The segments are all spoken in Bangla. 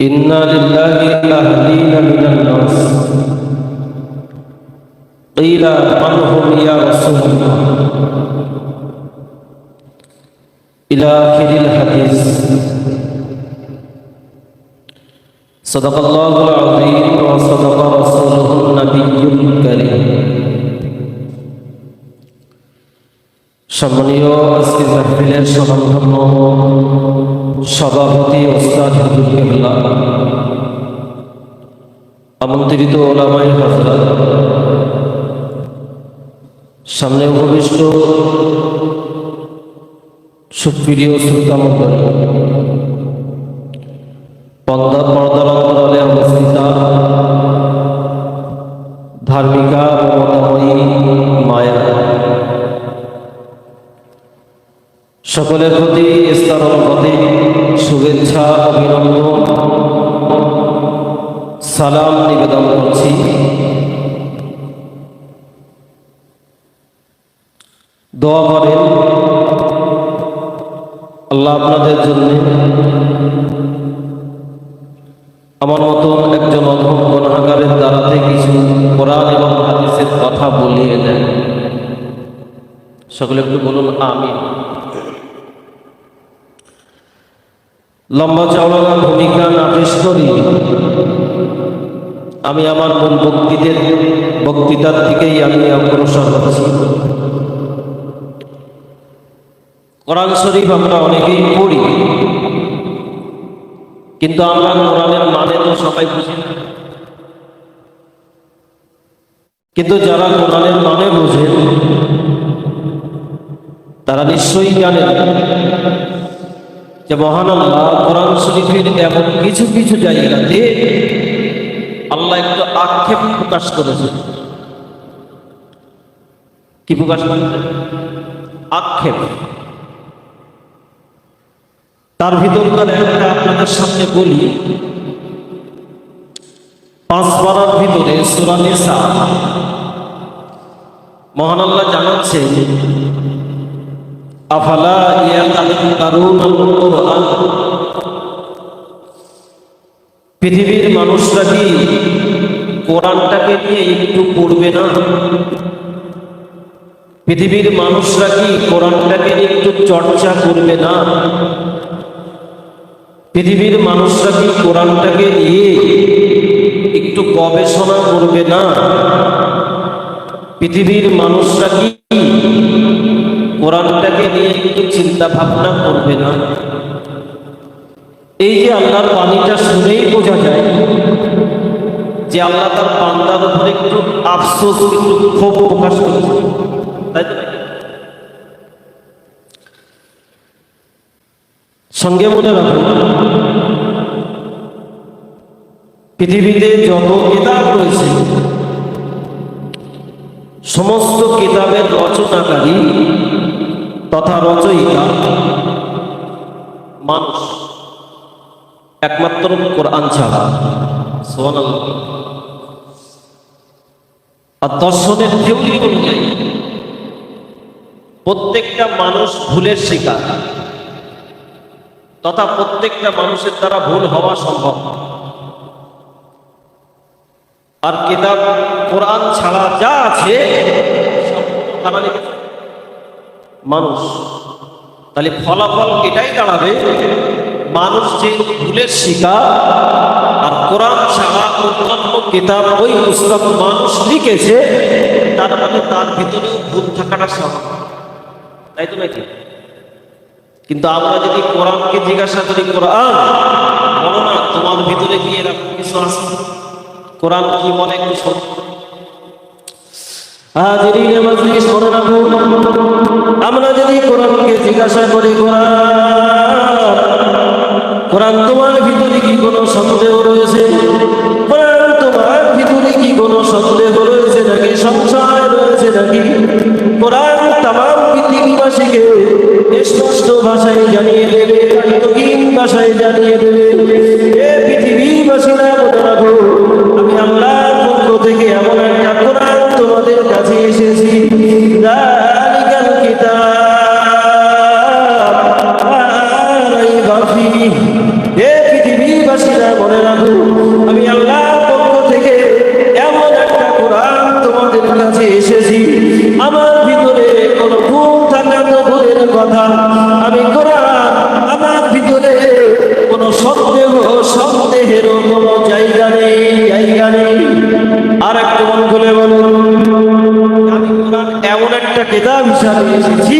إنا لله أهلين من الناس قيل من هم يا رسول الله إلى آخر الحديث صدق الله العظيم وصدق رسوله النبي الكريم সম্মানীয় আজকে মাহফিলের স্বনামধন্য সভাপতি ওস্তাদ হুজুর কেবলা আমন্ত্রিত ওলামাই হাজরা সামনে উপবিষ্ট সুপ্রিয় শ্রোতামণ্ডলী পর্দা আল্লাহ আপনাদের জন্য আমার মতন একজন অধম গণাগারের দ্বারাতে কিছু কোরআন এবং হাদিসের কথা বলিয়ে দেন। সকলে একটু বলুন আমি লম্বা চওড়া ভূমিকা না করি। আমি আমার মূল বক্তৃদের বক্তৃতার দিকেই আমি অগ্রসর হচ্ছি কোরআন শরীফ আমরা অনেকেই পড়ি, কিন্তু আমরা কোরআনের মানে তো সবাই বুঝি না। কিন্তু যারা কোরআনের মানে বোঝে, তারা নিশ্চয়ই জানেন যে মহান আল্লাহ কোরআন শরীফের এমন কিছু কিছু জায়গাতে আল্লাহ একটু আক্ষেপ প্রকাশ করেছে। কি প্রকাশ করেছে? আক্ষেপ। তার ভিতরকার একটা আপনাদের সামনে বলি, পাঁচ পাড়ার ভিতরে সুরানিসা মহান আল্লাহ জানাচ্ছেন, আফালা পৃথিবীর মানুষরা কি কোরআনটাকে নিয়ে একটু পড়বে না? পৃথিবীর মানুষরা কি কোরআনটাকে একটু চর্চা করবে না? পৃথিবীর মানুষরা কি কোরআনটাকে নিয়ে একটু গবেষণা করবে না? পৃথিবীর মানুষরা কি কোরআনটাকে নিয়ে একটু চিন্তা ভাবনা করবে না? এই যে আল্লাহর বাণীটা শুনেই বোঝা যায় যে আল্লাহ তার বান্দার উপরে একটু আফসোস, একটু ক্ষোভ প্রকাশ করেছে। তাই তো সঙ্গে মনে রাখুন পৃথিবীতে যত কিতাব রয়েছে, সমস্ত কিতাবের রচনাকারী তথা রচয়িতা মানুষ। একমাত্র কোরআন ছাড়া। সুবহানাল্লাহ। আর দর্শনের থিওরি অনুযায়ী প্রত্যেকটা মানুষ ভুলের শিকার। তথা প্রত্যেকটা মানুষের দ্বারা ভুল হওয়া সম্ভব আর কিতাব, কোরআন ছাড়া যা আছে মানুষ, তাহলে ফলাফল এটাই দাঁড়াবে, মানুষ যে ভুলের শিকার, আর কোরআন ছাড়া অন্যান্য কিতাব ওই পুস্তক মানুষ লিখেছে, তার মানে তার ভিতরেও ভুল থাকাটা স্বাভাবিক। তাই তো নাকি কিন্তু আমরা যদি কোরআনকে জিজ্ঞাসা করি, কোরআন, বলো না, তোমার ভিতরে কি এরকম কিছু আছে? কোরআন কি মনে একটু আমরা যদি কোরআনকে জিজ্ঞাসা করি, কোরআন কোরআন তোমার ভিতরে কি কোনো সন্দেহ রয়েছে? কোরআন তোমার ভিতরে কি কোনো সন্দেহ রয়েছে নাকি? সংশয় রয়েছে নাকি? কোরআন তাম পৃথিবীবাসীকে স্পষ্ট ভাষায় জানিয়ে দেবে ভাষায় জানিয়ে দেবে। একটা খুলে বলুন। আমি কোরআন এমন একটা কেতাব হিসাবে এসেছি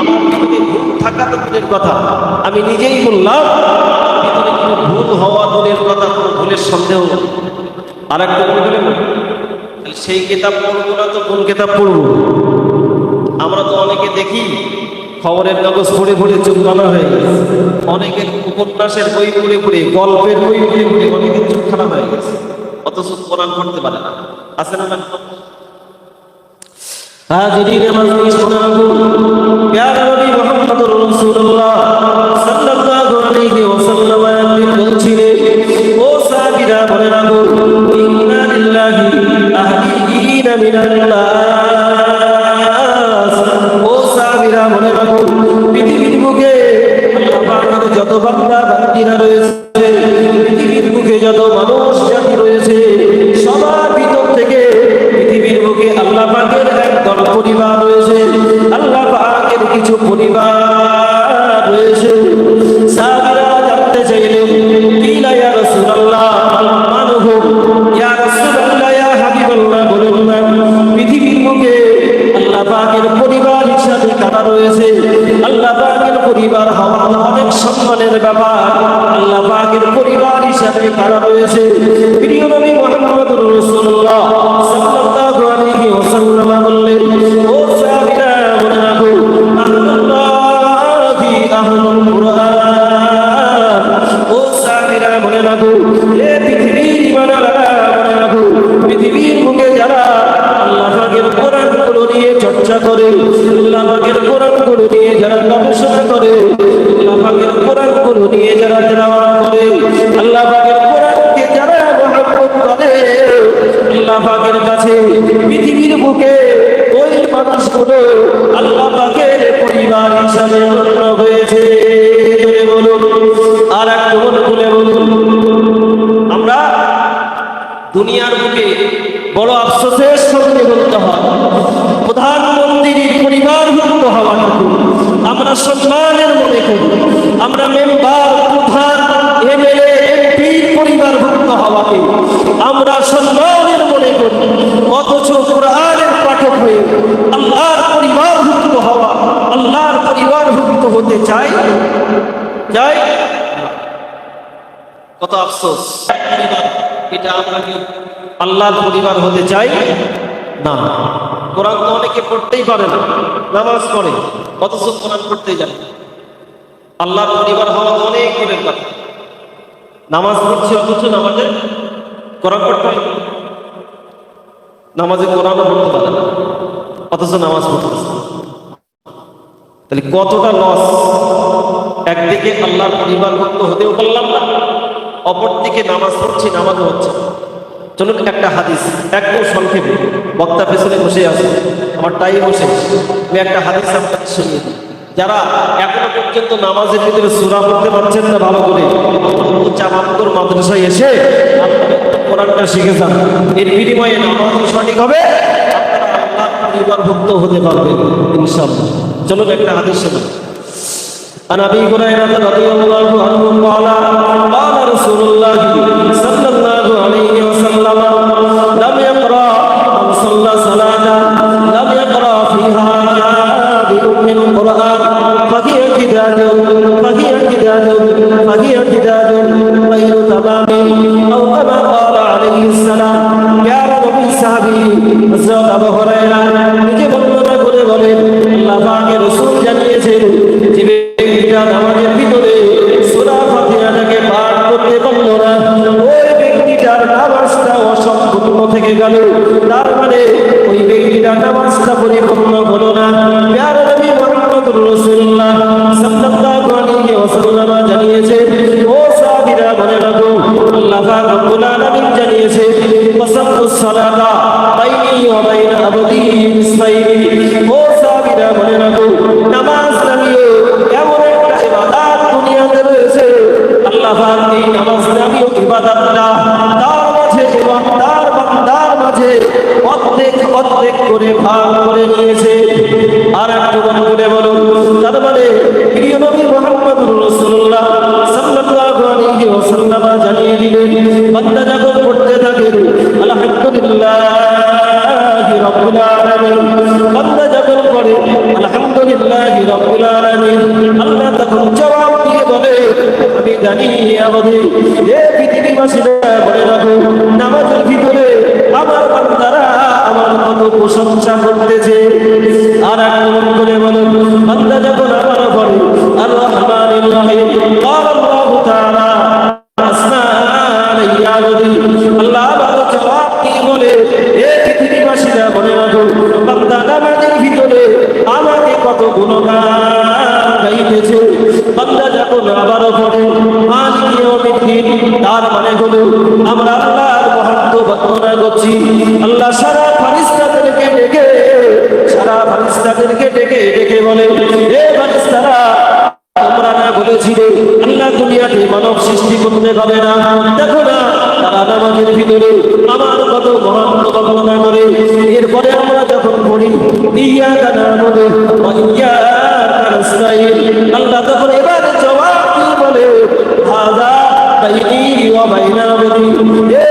আমার ভিতরে ভুল থাকা তো ভুলের কথা আমি নিজেই বললাম ভিতরে কোনো ভুল হওয়া দূরের কথা কোনো ভুলের সন্দেহ। আর একটা মনে বলুন, সেই কিতাব পড়ব না তো কোন কিতাব পড়ব? আমরা তো অনেকে দেখি খবরের কাগজ পড়ে পড়ে চোখ কানা হয়ে গেছে। অনেকের উপন্যাসের বই পড়ে পড়ে গল্পের বই পড়ে পড়ে অনেকের খারাপ হয়ে গেছে। অথচ কোরআন পড়তে পারে না। আছে না যদি হাজিরিন হতে চাই। চাই। কত আফসোস। এটা আমরা কি আল্লাহর পরিবার হতে চাই? না। কোরআন তো অনেকে পড়তেই পারে না নামাজ পড়ে অথচ কোরআন পড়তেই জানে আল্লাহর পরিবার হওয়া তো অনেক দূরের কথা। নামাজ পড়ছে অথচ নামাজে কোরআন পড়তে পারে। নামাজে কোরআনও পড়তে পারে না অথচ নামাজ পড়তেছে তাহলে কতটা লস একদিকে আল্লাহর পরিবার ভক্ত হতেও পারলাম না, অপরদিকে নামাজ পড়ছি, নামাজও হচ্ছে। চলুন একটা হাদিস একদম সংক্ষেপে। বক্তা পেছনে বসে আছে, আমার টাই বসে আমি একটা হাদিস আপনাকে শুনিয়ে যারা এখনও পর্যন্ত নামাজের ভিতরে সুরা পড়তে পারছেন না ভালো করে চামান্তর মাদ্রাসায় এসে আপনারা কোরআনটা শিখে যান। এর বিনিময়ে নামাজও সঠিক হবে, আপনারা আল্লাহর পরিবারভুক্ত হতে পারবেন, ইনশাআল্লাহ। চলুন একটা হাদিস শুনুন عن ابي هريره رضي الله عنه قال قال repito, রয়েছে আল্লাহ পাক এই নামাজ নামিয়ে ইবাদতটা তার মাঝে এবং তার বান্দার মাঝে অর্ধেক অর্ধেক করে ভাগ করে নিয়েছে। জানি আমাদের এ পৃথিবীবাসীরা বলে রাখো, নামাজের ভিতরে আমার আমার মতো প্রশংসা করতেছে। আর আক্রমণ করে বলো, বান্দা যখন আমার ঘরে আর রহমান আল্লাহ তাআলা আল্লাহ ভালো জবাব কি বলে, এ পৃথিবীবাসীরা বলে রাখো, বান্দা নামাজের ভিতরে আমাকে কত গুণগান গাইতেছে। বান্দা যখন আবার তার মানে হলো আমরা আল্লাহর মহাত্ম বর্ণনা করছি। আল্লাহ সারা ফারিস্তাদেরকে ডেকে, সারা ফারিস্তাদেরকে ডেকে ডেকে বলে, এ ফারিস্তারা তোমরা না বলেছিলে আল্লাহ দুনিয়াতে মানব সৃষ্টি করতে পারে না? দেখো না, তারা নামাজের ভিতরে আমার কত বর্ণনা করে। এরপরে আমরা যখন পড়ি, ইয়া কানা আবদি এ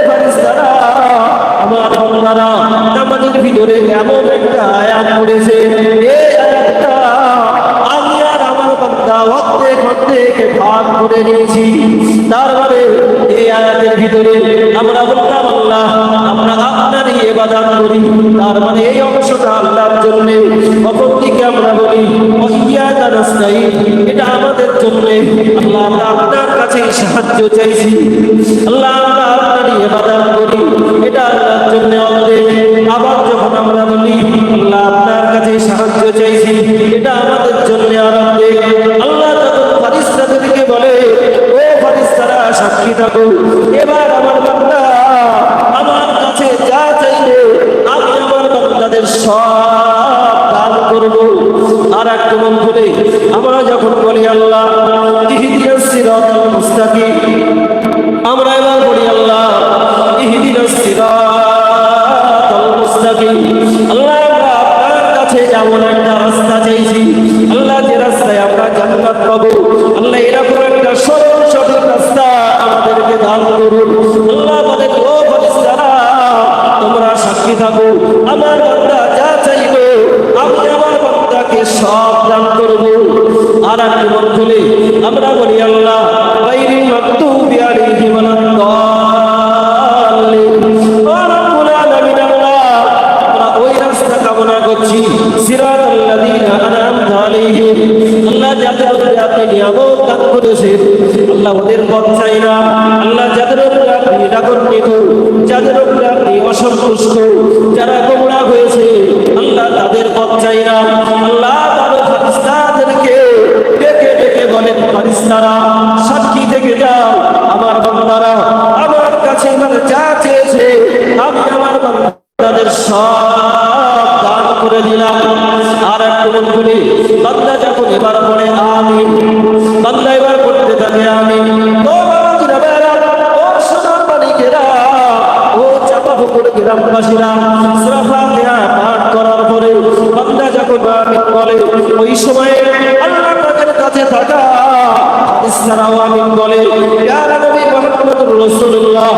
করে নিয়েছি। তার মানে এই আয়াতের ভিতরে আমরা বললাম, আল্লাহ, আমরা আপনারই এবাদাত করি। তার মানে এই অংশটা আল্লাহর জন্য, অপরদিকে আমরা বলি ইয়া নাস্তাই এটা আমাদের জন্য। আপনার কাছে সাহায্য চাইছি। আপনারই যেমন একটা রাস্তা চাইছি। আল্লাহ যে রাস্তায় আমরা জান্নাত পাবো, আল্লাহ এরকম একটা সরল সঠিক রাস্তা আমাদেরকে দান করুন। আল্লাহ ফেরেশতারা, তোমরা সাক্ষী থাকো। আমার বান্দা যা চাইবে, আমি আমার বান্দাকে সব দান করব। আর এক খুলে আমরা বলি, আল্লাহ, বাইরি আলামিন, আল্লাহ, আমরা ওই রাস্তা কামনা করছি। সিরাতাল্লাযীনা আনআমতা আলাইহিম, আল্লাহ যাদের উপরে আপনি নিয়ামত দান করেছেন, আল্লাহ ওদের পথ চাই না। আল্লাহ যাদের উপরে আপনি রাগান্বিত, যাদের উপরে আপনি অসন্তুষ্ট, যারা গোমরা হয়েছে, আল্লাহ তাদের পথ চাই না। আল্লাহ তাদের ফারিস্তাদেরকে ডেকে ডেকে বলেন ফারিস্তারা সাক্ষী থেকে যাও, আমার বান্দারা, আমার কাছে মানে যা চেয়েছে, আমি আমার বান্দাদের সব দান করে দিলাম। মন করে বান্দা যখন এবার পড়ে আমি বান্দা এবার পড়তে থাকে আমি গ্রামবাসীরা, সূরা ফাতিহা পাঠ করার পরে বান্দা যখন বলে, ওই সময়ে আল্লাহ তাদের কাছে থাকা ইসলাম আমিন বলে, ইয়া নবী মুহাম্মদুর রাসূলুল্লাহ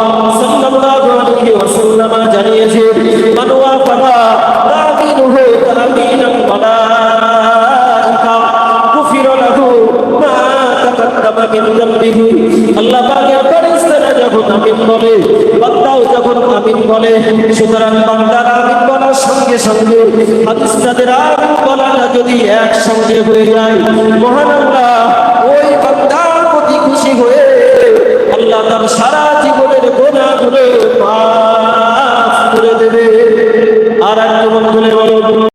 সাল্লাল্লাহু আলাইহি ওয়াসাল্লাম জানিয়েছে মানওয়া ফাদা সুতরাং বান্দার আমিন বলার সঙ্গে সঙ্গে হাদিসটাদের আমিন বলাটা যদি একসঙ্গে হয়ে যায় মহান ওই বান্দার প্রতি খুশি হয়ে আল্লাহ তার সারা জীবনের গোনাগুলো মাফ করে দেবে। আর এক